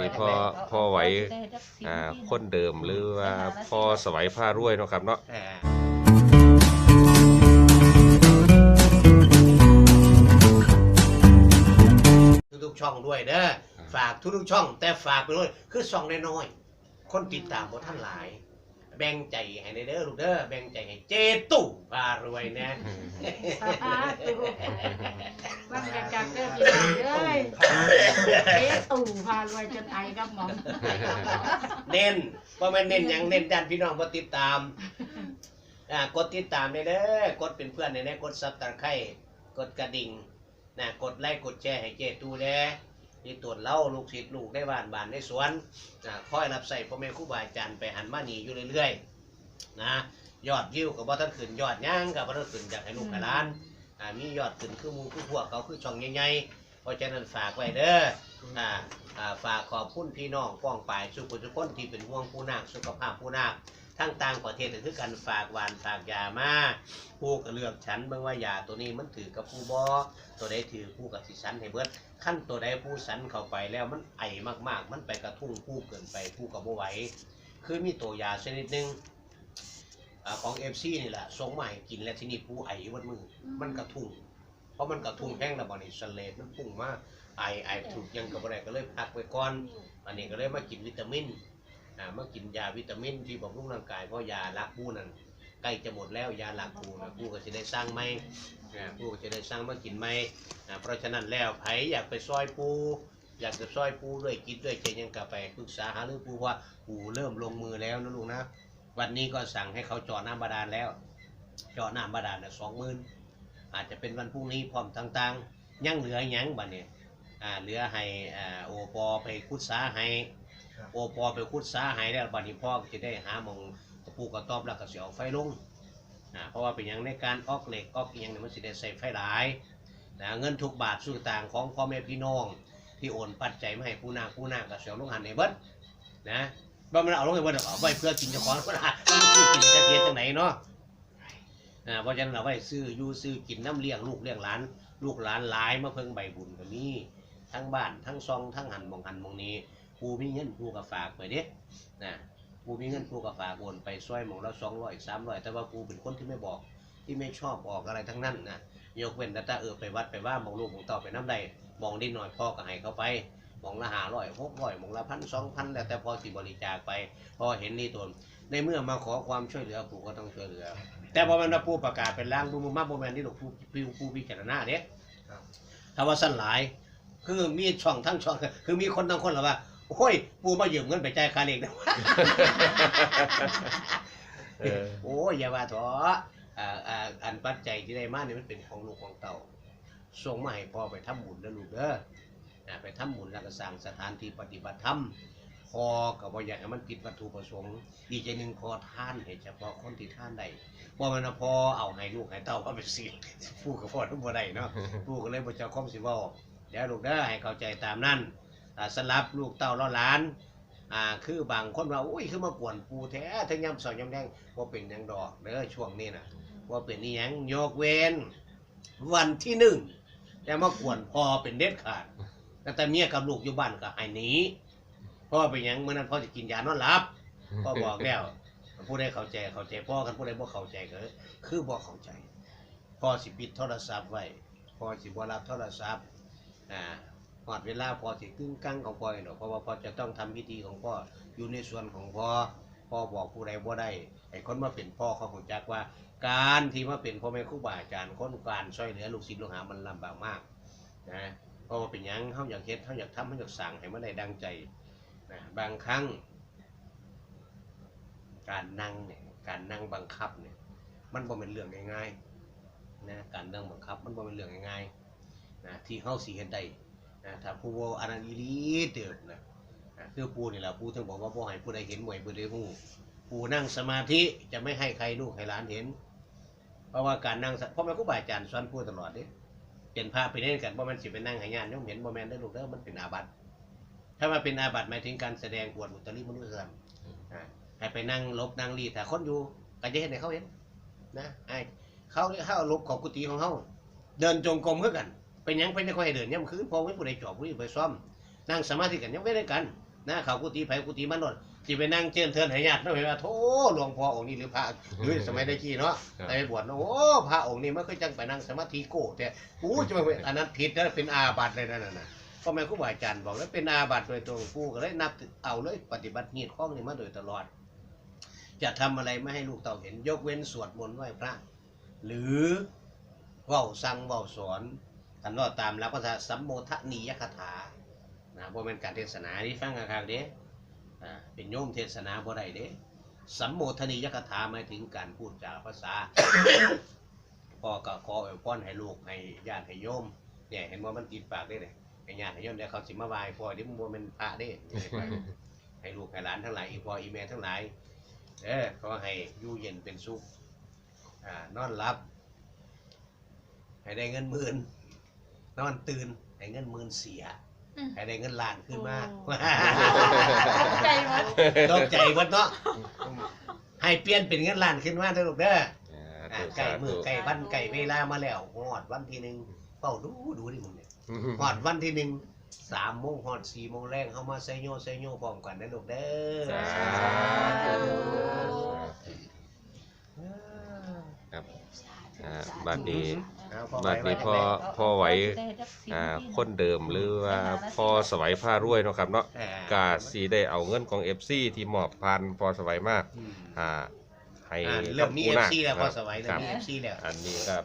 นี่พ่อพ่อไหวอ่าคนเดิมหรือว่าพ่อสวัยผ้ารวยเนาะครับเนาะเออทุกๆช่องด้วยเด้อฝากทุกๆช่อง แต่ฝากไปด้วยคือช่องน้อยๆคนติดตามบ่ท่านหลาย แบ่งใจให้ได้เด้อลูกเด้อแบ่งใจให้เจตู่พารวยแน่สาธุมันกันจากเด้อพี่น้องเอ้ยเอ๊ะตู่พารวยจนไอกับหมอมเน้นว่ามันเน้นหยังเน้นด้านพี่น้องมาติดตามอ่ากดติดตามได้เด้อกดเป็นเพื่อนได้เด้อกดซับตะไคร้กดกระดิ่งนะกดไลค์กดแชร์ให้เจตูแด้ นี่ตรวจเล่าลูกศิษย์ลูกได้บ้านบ้านในสวนอ่าคอยรับใส่พ่อแม่ครูบาอาจารย์ไปหันมานี่อยู่เรื่อยๆนะยอดวิวกับว่าท่านขึ้นยอดย่างกับว่าท่านขึ้นอยากให้ลูกให้หลานอ่ามียอดขึ้นคือหมูคือพวกเขาคือช่องใหญ่ๆเพราะฉะนั้นฝากไว้เด้ออ่าอ่าฝากขอบคุณพี่น้องป้องปายสุขุทุกคนที่เป็นห่วงผู้นาคสุขภาพผู้นาค ทั้งต่างประเทศก็คือกันฝากหวานฝากยามาผู้ก็เลือกฉันเบิ่งว่ายาตัวนี้มันถือกับผู้บอตัวใดถือผู้กับสิสันให้เบิดขั้นตัวใดผู้สันเข้าไปแล้วมันไอมากๆ มันไปกระทุ่งผู้เกินไปผู้กับบ่ไหวคือมีตัวยาชนิดหนึงอ่าของเอฟซีนี่แหละส่งให้กินแล้วที่นี่ผู้ไอวัดมือมันกระทุ่งเพราะมันกระทุ่งแห้งแล้วบอนี่สเลดมันพุ่งมากไอไอถูกยังกับอะไรก็เลยพักไว้ก่อน อันนี้ก็เลยมากินวิตามิน อ่ามากินยาวิตามินที่บำรุงร่างกายเพราะยาลักปูนั่นใกล้จะหมดแล้วยาลักปูนะปูก็จะได้สร้างไหมอ่าปูก็จะได้สร้างมากินไหมอ่าเพราะฉะนั้นแล้วไผอยากไปซอยปูอยากจะซอยปูด้วยกินด้วยใจยังกลับไปปรึกษาหารือปูว่าปูเริ่มลงมือแล้วนะลูกนะวันนี้ก็สั่งให้เขาเจาะน้ำบาดาลแล้วเจาะน้ำบาดาลนะสองหมื่นอาจจะเป็นวันพรุ่งนี้พร้อมต่างๆยังเหลือยังบัดเนี่ยอ่าเหลือให้อ่าโอปอไปคุดสาให้ โอปอไปคุดสาให้แล้วบัดนี้พ่อจะได้หาหมองตะปูกระตอบแล้วก็เสียไฟลงอ่าเพราะว่าเป็นอย่างในการออกเหล็กออกอหย่างเนี่ยมันสิได้ใส่ไฟหลายนะเงินทุกบาทสุกต่างของพ่อแม่พี่น้อง ที่โอนปัจจัยมาให้ผู้นาคผู้นาคก็เสียลงหันในเบิดนะบ่มันเอาลงให้เบิดเอาไว้เพื่อกินเจ้าของก็ได้มันคือกินจะเกียจังไหนเนาะอ่าเพราะฉะนั้นเอาไว้ซื้ออยู่ซื้อกินน้ำเลี้ยงลูกเลี้ยงหลาน ลูกหลานหลายมาเพิ่งใบบุญก็มีทั้งบ้านทั้งซองทั้งหันมองหันมองนี้ ปูมีเงินปูก็ฝากไปเด้นะปูมีเงินปูก็ฝากโอนไปซอยหมองละสองร้อยสามร้อยแต่ว่าปูเป็นคนที่ไม่บอกที่ไม่ชอบบอกอะไรทั้งนั้นนะยกเว้นแต่ถ้าเออไปวัดไปว่ามองลูกมองเต่าไปน้ำใดมองนิดหน่อยพ่อก็ให้เขาไปมองละหาร้อยหกร้อยมองละพันสองพันแล้วแต่พอสิบริจาคไป พอเห็นนี่ตนในเมื่อมาขอความช่วยเหลือปูก็ต้องช่วยเหลือ แต่พอมันมาปูประกาศเป็นร่างดูมาโมแมนที่หลวงปูปูปูพิจารณาเด้ถ้าว่าสั้นหลาย คือมีช่องทั้งช่อง คือมีคนทั้งคนหรอว่า โอ้ยปูมายืมเงินไปจ่ายค่าเล็กนะ เออ โอ้ยอย่าว่าถออ่าอ่าอันปัจจัยที่ได้มาเนี่ยมันเป็นของลูกของเต่าส่งมาให้พ่อไปทำบุญนะลูกเด้ออ่าไปทำบุญแล้วก็สร้างสถานที่ปฏิบัติธรรมพอกับว่าอยากให้มันผิดวัตถุประสงค์อีกใจหนึ่งพอท่านให้เฉพาะคนที่ท่านได้ว่ามันนะพอเอาให้ลูกให้เต่าก็ไปสิผู้กับพ่อทุกบ่ได้เนาะ ผู้ก็เลยบ่เจ้าคอมสิเว้าเดี๋ยวลูกเด้อให้เข้าใจตามนั้นอ่า สลับลูกเต้าล้อหลานอ่าคือบางคนว่าอุ้ยคือมากวนปูแท้ทั้งยำสองยำแดงบ่าเป็นยังดอกเด้อช่วงนี้นะว่าเป็นนี่ยังยกเว้นวันที่หนึ่งแต่มากวนพอเป็นเด็ดขาดแต่เมียกับลูกอยู่บ้านก็ให้หนีเพราะว่าเป็นยังเมื่อนั้นพ่อจะกินยานอนหลับพ่อบอกแล้วผู้ใดเข้าใจเข้าใจพ่อกันผู้ใดบ่เข้าใจก็คือบ่เข้าใจพ่อสิปิดโทรศัพท์ไว้พ่อสิบรับโทรศัพท์อ่า อดเวลาพอสิกึ้งกั้งของพ่อเองดอกเพราะว่าพ่อจะต้องทำพิธีของพ่ออยู่ในส่วนของพ่อพ่อบอกผู้ใดบ่ได้ไอ้คนมาเป็นพ่อเขาของจักว่า การที่มาเป็นพ่อแม่ครูบาอาจารย์คนการช่วยเหลือลูกศิษย์ลูกหามันลำบากมากนะเพราะว่าเป็นยังเขาอยากเฮ็ดเขาอยากทำเขาอยากสั่งให้มันได้ดังใจนะบางครั้ง การนั่งเนี่ยการนั่งบังคับเนี่ยมันบ่เป็นเรื่องง่ายๆนะการเรื่งบังคับมันบ่เป็นเรื่องง่ายๆนะที่เฮาสิเฮ็ดได้ นะถ้าผู้บ่อันนั้นอีลีเด้อนะนะคือปู่นี่แหละปู่ถึงบอกว่าบ่ให้ผู้ใดเห็นบ่ให้ผู้ใดฮู้ปู่นั่งสมาธิจะไม่ให้ใครลูกให้หลานเห็น เพราะว่าการนั่งสเพราะแม่ครูบาอาจารย์สอนปู่ตลอดเด้เป็นพระไปเล่นกันบ่แม่นสิไปนั่งให้ญาติโยมเห็นบ่แมนเด้ลูกเด้อมันเป็นอาบัติถ้ามาเป็นอาบัติหมายถึงการแสดงอวดอุตริมนุษยธรรมให้ไปนั่งลบนั่งรีถ้าคนอยู่ก็จะเห็นให้เขาเห็นนะไอ้เขาเนี่เขาเอาลบของกุฏิของเขาเดินจงกรมคือกัน เป็นหยังเป็นไม่ค่อยให้เดินย่ำคืนพอไม่ผู้ใดจอบผู้ใดไปซ่อมนั่งสมาธิกันยังไม่ได้กันนะเขากุฏิไผกุฏิมันโนดสิไปนั่งเจิญเทินให้ญาติเนาะเห็นว่าโธ่หลวงพ่อองค์นี้หรือพระหรือสมัยได้กี้เนาะครับแต่ไปบวชเนาะโอ้พระองค์นี้มันก็จังไปนั่งสมาธิโก้แต่กูจะมาเป็นอันนั้นผิดนะเป็นอาบัติเลยนั่นน่ะพ่อแม่ครูบาอาจารย์บอกแล้วเป็นอาบัติโดยตรงกูก็เลยนับถือเอาเลยปฏิบัติหีดข้องนี้มาโดยตลอด จะทำอะไรไม่ให้ลูกเต่าเห็น ยกเว้นสวดมนต์ไหว้พระ หรือเว้าสั่งเว้าสอน กันว่าตามหลักภาษาสัมโมทนียคถานะบ่เป็นการเทศนานี่ฟังกันเด้อ่าเป็นโยมเทศนาบ่ได้เด้สัมโมทนียคถาหมายถึงการพูดจาภาษาพ่อก็ขออวยพรให้ลูกให้ญาติให้โยมเนี่ยเห็นว่ามันติดปากได้เลยให้ญาติให้โยมเดี๋ยวเขาสิมาไหว้พ่อเดี๋ยวมันบ่แม่นพระเด้ให้ลูกให้หลานทั้งหลายอีพ่ออีแม่ทั้งหลายเออขอให้อยู่เย็นเป็นสุขอ่านอนหลับ ให้ได้เงินหมื่น นอนตื่นให้เงินหมื่นเสียให้ได้เงินล้านขึ้นมาใจหมด ตกใจหมดเนาะให้เปลี่ยนเป็นเงินล้านขึ้นมาเถอะลูกเด้ออ่าใกล้มือใกล้วันใกล้เวลามาแล้วฮอดวันที่หนึ่งเฝ้าดูดูดิมึงเนี่ยฮอดวันที่หนึ่งสามโมงฮอดสี่โมงแรงเข้ามาไซโยไซโยพร้อมกันนะลูกเด้อ สาธุครับ อ่าบัดนี้เอาพ่อบัดนี้ไว้พ่อไว้พ่อไหวอ่าคนเดิมหรือว่าพ่อสวัยผ้ารวยเนาะครับเนาะอ่ากาสีได้เอาเงินของ FC ที่มอบพันพอสวัยมากอืมอ่าให้อ่าเรื่องนี้ผู้เอฟนาคซีแล้วคพอรับสวัยเรื่คอรังบนี้เอฟซีแล้วอันนี้ก็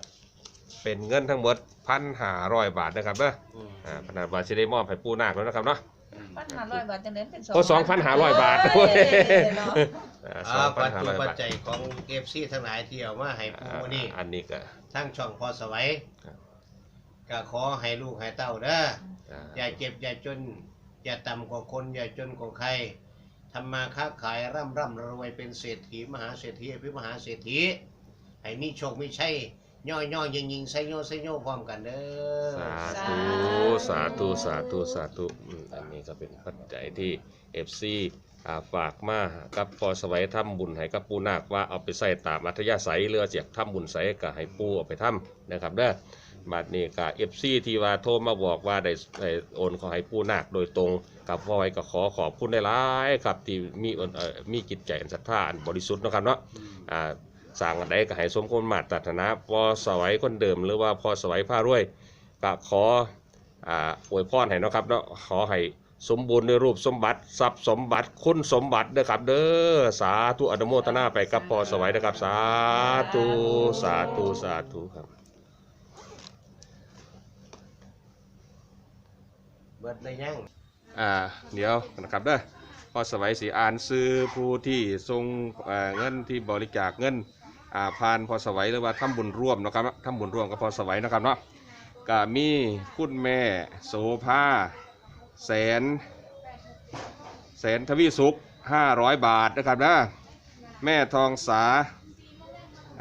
เป็นเงินทั้งหมดพันหาร้อยบาทนะครับเด้ออืมอ่าพนันบาทจะได้มอบให้ปูนาคแล้วนะครับเนาะอืม พันห้าร้อยบาทจังเด่นเป็นสองก็2,500บาทโอ้ยเนาะ อ่าอ่าปัจจุ2,500ปัจบาทจัยของเอฟซีทั้งหลายที่เอามาให้ปูอ่านี่อันนี้ก็ ทั้งช่องพอสวัยครับ ก็ขอให้ลูกให้เต้าเด้อ อ่า อย่าเจ็บอย่าจน อย่าต่ำกว่าคนอย่าจนกว่าใครทำมาค้าขายร่ำร่ำรวยเป็นเศรษฐีมหาเศรษฐีอภิมหาเศรษฐีให้มีโชคมีชัย ย่อย่อยิงยิงไซโยไซโยพร้อมกันเด้อสาธุสาธุสาธุสาธุอืมอันนี้ก็เป็นปัจจัยที่ FC อ่าฝากมากับพอสวัยทำบุญให้กับปูนาคว่าเอาไปใส่ตามอัธยาศัยเรือเจียกทำบุญใส่ก็ให้ปูเอาไปทำนะครับเด้อบัดนี้ก็เอฟซีที่ว่าโทรมาบอกว่าได้ได้โอนขอให้ปูนาคโดยตรงกับพ่อไว้ก็ขอขอบคุณได้หลายๆครับที่มีเอ่อมีจิตใจอันศรัทธาอันบริสุทธิ์เนาะครับเนาะอ่า สร้างอันใดก็ให้สมควรมาตรฐานะพอสวัยคนเดิมหรือว่าพอสวัยผ้ารวยก็ขออ่าอวยพรให้เนาะครับเนาะขอให้สมบูรณ์ด้วยรูปสมบัติทรัพย์สมบัติคุณสมบัติเด้อครับ เด้อสาธุอนุโมทนาไปกับพอสวัยนะครับ สาธุสาธุสาธุครับเบิดในยังอ่าเดี๋ยวนะครับเด้อพอสวัยสีอ่านซื้อผู้ที่ทรงเอ่อเงินที่บริจาคเงิน อ่าผ่านพอสวัยหรือว่าทำบุญร่วมนะครับทำบุญร่วมกับพอสวัยนะครับเนาะก็มีคุณแม่โสภาแสน แสนทวีสุข 500 บาทนะครับนะแม่ทองสา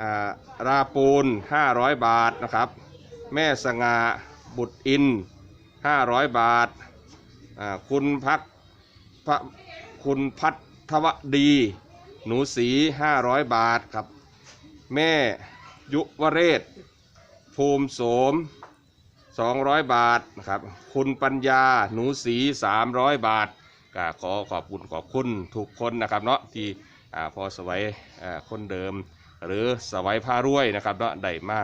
อาราปูน 500 บาทนะครับ แม่สง่าบุตรอิน 500 บาทาคุณพักพระคุณพัทวดี หนูสี 500 บาทครับ แม่ยุวเรศ ภูมิโสม 200 บาทนะครับ คุณปัญญาหนูสี 300 บาทก็ขอขอบคุณขอบคุณทุกคนนะครับเนาะที่พอสวัยคนเดิม หรือสวัยผ้ารวยนะครับเนาะได้มา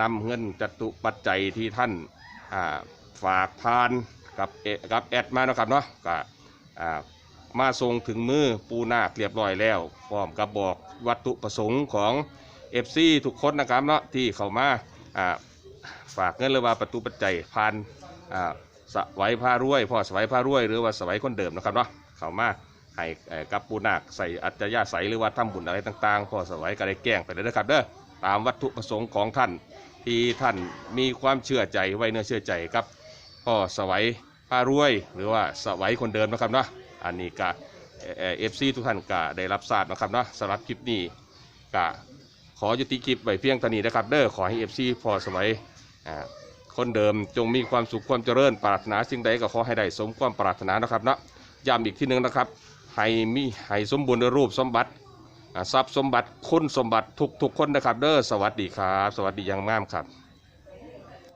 นำเงินจตุปัจจัยที่ท่านฝากพานกับเอกับแอดมานะครับเนาะก็ มาส่งถึงมือปูนาคเรียบร้อยแล้วพร้อมกับบอกวัตถุประสงค์ของ FC ทุกคนนะครับเนาะที่เข้ามาฝากเงินหรือว่าประตูปัจจัยผ่านสวัยผ้ารวยพ่อสวัยผ้ารวย หรือว่าสวัยคนเดิมนะครับเนาะเข้ามาให้กับปูนาคใส่อัจฉริยะใสหรือว่าทำบุญอะไรต่างๆพ่อสวัยก็ได้แกล้งไปเลยนะครับเด้อตามวัตถุประสงค์ของท่านที่ท่านมีความเชื่อใจไว้เนื้อเชื่อใจกับพ่อสวัยผ้ารวย หรือว่าสวัยคนเดิมนะครับเนาะ อันนี้ก็เอฟซีทุกท่านก็ได้รับทราบนะครับเนาะสำหรับคลิปนี้ก็ขอยุติคลิปไว้เพียงเท่านี้นะครับ เด้อขอให้เอฟซีพอสวัยอ่าคนเดิมจงมีความสุขความเจริญปรารถนาสิ่งใดก็ขอให้ได้สมความปรารถนานะครับเนาะย้ำอีกที่หนึ่งนะครับให้มีให้สมบูรณ์รูปสมบัติทรัพย์สมบัติคุณสมบัติทุกทุกๆคนนะครับ เด้อสวัสดีครับ สวัสดียังงามครับ